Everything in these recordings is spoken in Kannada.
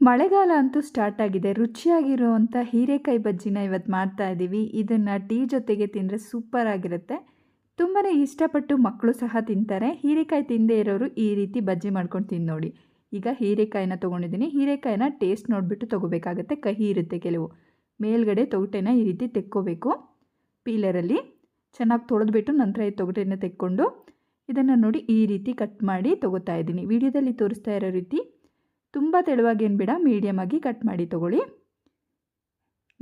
ಮಳೆಗಾಲ ಅಂತೂ ಸ್ಟಾರ್ಟ್ ಆಗಿದೆ. ರುಚಿಯಾಗಿರುವಂಥ ಹೀರೆಕಾಯಿ ಬಜ್ಜಿನ ಇವತ್ತು ಮಾಡ್ತಾ ಇದ್ದೀವಿ ಇದನ್ನು ಟೀ ಜೊತೆಗೆ ತಿಂದರೆ ಸೂಪರ್ ಆಗಿರುತ್ತೆ. ತುಂಬಾ ಇಷ್ಟಪಟ್ಟು ಮಕ್ಕಳು ಸಹ ತಿಂತಾರೆ. ಹೀರೆಕಾಯಿ ತಿಂದೇ ಇರೋರು ಈ ರೀತಿ ಬಜ್ಜಿ ಮಾಡ್ಕೊಂಡು ತಿಂದು ನೋಡಿ. ಈಗ ಹೀರೆಕಾಯಿನ ತೊಗೊಂಡಿದ್ದೀನಿ. ಹೀರೆಕಾಯಿನ ಟೇಸ್ಟ್ ನೋಡಿಬಿಟ್ಟು ತೊಗೋಬೇಕಾಗತ್ತೆ. ಕಹಿ ಇರುತ್ತೆ ಕೆಲವು. ಮೇಲ್ಗಡೆ ತೊಗಟೆನ ಈ ರೀತಿ ತೆಕ್ಕೋಬೇಕು. ಪೀಲರಲ್ಲಿ ಚೆನ್ನಾಗಿ ತೊಳೆದ್ಬಿಟ್ಟು ನಂತರ ಈ ತೊಗಟೆನ ತೆಕ್ಕೊಂಡು ಇದನ್ನು ನೋಡಿ ಈ ರೀತಿ ಕಟ್ ಮಾಡಿ ತೊಗೋತಾ ಇದ್ದೀನಿ ವಿಡಿಯೋದಲ್ಲಿ ತೋರಿಸ್ತಾ ಇರೋ ರೀತಿ ತುಂಬ ತೆಳುವಾಗೇನು ಬಿಡ ಮೀಡಿಯಮ್ ಆಗಿ ಕಟ್ ಮಾಡಿ ತೊಗೊಳ್ಳಿ.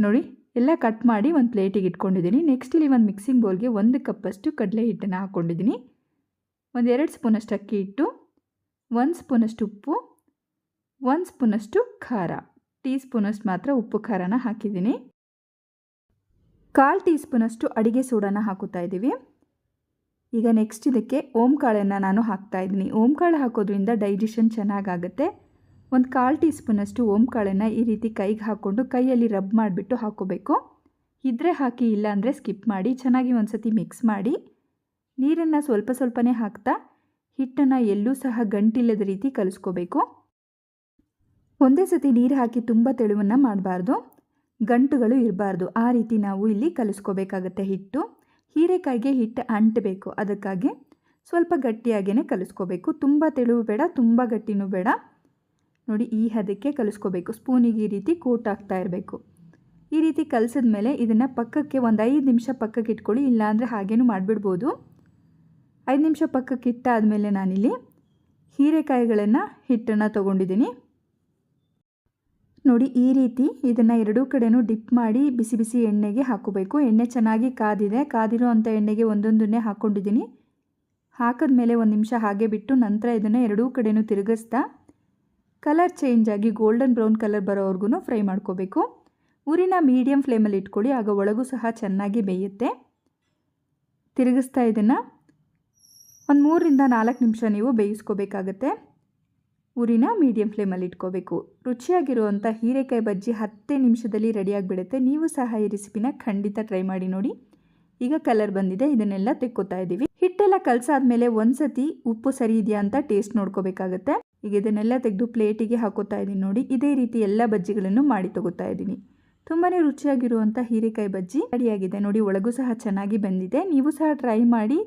ನೋಡಿ, ಎಲ್ಲ ಕಟ್ ಮಾಡಿ ಒಂದು ಪ್ಲೇಟಿಗೆ ಇಟ್ಕೊಂಡಿದ್ದೀನಿ. ನೆಕ್ಸ್ಟ್ ಇಲ್ಲಿ ಒಂದು ಮಿಕ್ಸಿಂಗ್ ಬೌಲ್ಗೆ ಒಂದು ಕಪ್ಪಷ್ಟು ಕಡಲೆ ಹಿಟ್ಟನ್ನು ಹಾಕ್ಕೊಂಡಿದ್ದೀನಿ ಒಂದು ಎರಡು ಸ್ಪೂನಷ್ಟು ಅಕ್ಕಿ ಹಿಟ್ಟು, ಒಂದು ಸ್ಪೂನಷ್ಟು ಉಪ್ಪು, ಒಂದು ಸ್ಪೂನಷ್ಟು ಖಾರ. ಟೀ ಸ್ಪೂನಷ್ಟು ಮಾತ್ರ ಉಪ್ಪು ಖಾರನ ಹಾಕಿದ್ದೀನಿ. ಕಾಲು ಟೀ ಸ್ಪೂನಷ್ಟು ಅಡುಗೆ ಸೋಡಾನ ಹಾಕುತ್ತಾ ಇದ್ದೀವಿ. ಈಗ ನೆಕ್ಸ್ಟ್ ಇದಕ್ಕೆ ಓಂ ಕಾಳನ್ನು ನಾನು ಹಾಕ್ತಾ ಇದ್ದೀನಿ. ಓಂ ಕಾಳು ಹಾಕೋದ್ರಿಂದ ಡೈಜೆಷನ್ ಚೆನ್ನಾಗಾಗುತ್ತೆ. ಒಂದು ಕಾಲು ಟೀ ಸ್ಪೂನಷ್ಟು ಓಂ ಕಾಳನ್ನು ಈ ರೀತಿ ಕೈಗೆ ಹಾಕ್ಕೊಂಡು ಕೈಯಲ್ಲಿ ರಬ್ ಮಾಡಿಬಿಟ್ಟು ಹಾಕೋಬೇಕು. ಇದ್ರೆ ಹಾಕಿ ಇಲ್ಲಾಂದರೆ ಸ್ಕಿಪ್ ಮಾಡಿ, ಚೆನ್ನಾಗಿ ಒಂದು ಸತಿ ಮಿಕ್ಸ್ ಮಾಡಿ. ನೀರನ್ನು ಸ್ವಲ್ಪ ಸ್ವಲ್ಪನೇ ಹಾಕ್ತಾ ಹಿಟ್ಟನ್ನು ಎಲ್ಲೂ ಸಹ ಗಂಟಿಲ್ಲದ ರೀತಿ ಕಲಿಸ್ಕೋಬೇಕು. ಒಂದೇ ಸತಿ ನೀರು ಹಾಕಿ ತುಂಬ ತೆಳುವನ್ನು ಮಾಡಬಾರ್ದು. ಗಂಟುಗಳು ಇರಬಾರ್ದು. ಆ ರೀತಿ ನಾವು ಇಲ್ಲಿ ಕಲಿಸ್ಕೋಬೇಕಾಗತ್ತೆ ಹಿಟ್ಟು. ಹೀರೆಕಾಯಿಗೆ ಹಿಟ್ಟು ಅಂಟಬೇಕು. ಅದಕ್ಕಾಗಿ ಸ್ವಲ್ಪ ಗಟ್ಟಿಯಾಗೇ ಕಲಿಸ್ಕೋಬೇಕು. ತುಂಬ ತೆಳುವು ಬೇಡ, ತುಂಬ ಗಟ್ಟಿನೂ ಬೇಡ. ನೋಡಿ, ಈ ಹದಕ್ಕೆ ಕಲಿಸ್ಕೋಬೇಕು. ಸ್ಪೂನಿಗೆ ಈ ರೀತಿ ಕೋಟ್ ಆಗ್ತಾ ಇರಬೇಕು. ಈ ರೀತಿ ಕಲಿಸಿದ ಮೇಲೆ ಇದನ್ನು ಪಕ್ಕಕ್ಕೆ ಒಂದು ಐದು ನಿಮಿಷ ಪಕ್ಕಕ್ಕೆ ಇಟ್ಕೊಳ್ಳಿ, ಇಲ್ಲಾಂದರೆ ಹಾಗೇನೂ ಮಾಡಿಬಿಡ್ಬೋದು. ಐದು ನಿಮಿಷ ಪಕ್ಕಕ್ಕೆ ಇಟ್ಟಾದಮೇಲೆ ನಾನಿಲ್ಲಿ ಹೀರೆಕಾಯಿಗಳನ್ನು ಹಿಟ್ಟನ್ನು ತೊಗೊಂಡಿದ್ದೀನಿ. ನೋಡಿ, ಈ ರೀತಿ ಇದನ್ನು ಎರಡೂ ಕಡೆನೂ ಡಿಪ್ ಮಾಡಿ ಬಿಸಿ ಬಿಸಿ ಎಣ್ಣೆಗೆ ಹಾಕೋಬೇಕು. ಎಣ್ಣೆ ಚೆನ್ನಾಗಿ ಕಾದಿದೆ. ಕಾದಿರೋ ಅಂಥ ಎಣ್ಣೆಗೆ ಒಂದೊಂದನ್ನೇ ಹಾಕ್ಕೊಂಡಿದ್ದೀನಿ ಹಾಕಿದ್ಮೇಲೆ ಒಂದು ನಿಮಿಷ ಹಾಗೆ ಬಿಟ್ಟು ನಂತರ ಇದನ್ನು ಎರಡೂ ಕಡೆನೂ ತಿರುಗಿಸ್ತಾ ಕಲರ್ ಚೇಂಜ್ ಆಗಿ ಗೋಲ್ಡನ್ ಬ್ರೌನ್ ಕಲರ್ ಬರೋವರೆಗೂ ಫ್ರೈ ಮಾಡ್ಕೋಬೇಕು. ಊರಿನ ಮೀಡಿಯಮ್ ಫ್ಲೇಮಲ್ಲಿ ಇಟ್ಕೊಳ್ಳಿ, ಆಗ ಒಳಗೂ ಸಹ ಚೆನ್ನಾಗಿ ಬೇಯುತ್ತೆ. ತಿರುಗಿಸ್ತಾ ಇದನ್ನು ಒಂದು ಮೂರರಿಂದ ನಾಲ್ಕು ನಿಮಿಷ ನೀವು ಬೇಯಿಸ್ಕೋಬೇಕಾಗತ್ತೆ. ಊರಿನ ಮೀಡಿಯಮ್ ಫ್ಲೇಮಲ್ಲಿ ಇಟ್ಕೋಬೇಕು. ರುಚಿಯಾಗಿರುವಂಥ ಹೀರೆಕಾಯಿ ಬಜ್ಜಿ ಹತ್ತೇ ನಿಮಿಷದಲ್ಲಿ ರೆಡಿಯಾಗಿಬಿಡುತ್ತೆ. ನೀವು ಸಹ ಈ ರೆಸಿಪಿನ ಖಂಡಿತ ಟ್ರೈ ಮಾಡಿ ನೋಡಿ. ಈಗ ಕಲರ್ ಬಂದಿದೆ, ಇದನ್ನೆಲ್ಲ ತೆಕ್ಕೋತಾ ಇದ್ದೀವಿ ಹಿಟ್ಟೆಲ್ಲ ಕಲಸಾದ್ಮೇಲೆ ಒಂದು ಸತಿ ಉಪ್ಪು ಸರಿ ಇದೆಯಾ ಅಂತ ಟೇಸ್ಟ್ ನೋಡ್ಕೋಬೇಕಾಗತ್ತೆ. ಈಗ ಇದನ್ನೆಲ್ಲ ತೆಗೆದು ಪ್ಲೇಟಿಗೆ ಹಾಕೋತಾ ಇದ್ದೀನಿ ನೋಡಿ. ಇದೇ ರೀತಿ ಎಲ್ಲ ಬಜ್ಜಿಗಳನ್ನು ಮಾಡಿ ತಗೋತಾ ಇದ್ದೀನಿ. ತುಂಬಾ ರುಚಿಯಾಗಿರುವಂಥ ಹೀರೆಕಾಯಿ ಬಜ್ಜಿ ರೆಡಿಯಾಗಿದೆ. ನೋಡಿ, ಒಳಗೂ ಸಹ ಚೆನ್ನಾಗಿ ಬಂದಿದೆ. ನೀವು ಸಹ ಟ್ರೈ ಮಾಡಿ.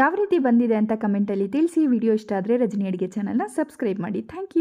ಯಾವ ರೀತಿ ಬಂದಿದೆ ಅಂತ ಕಮೆಂಟಲ್ಲಿ ತಿಳಿಸಿ. ವಿಡಿಯೋ ಇಷ್ಟ ಆದರೆ ರಜನಿ ಅಡುಗೆ ಚಾನಲ್ನ ಸಬ್ಸ್ಕ್ರೈಬ್ ಮಾಡಿ. Thank you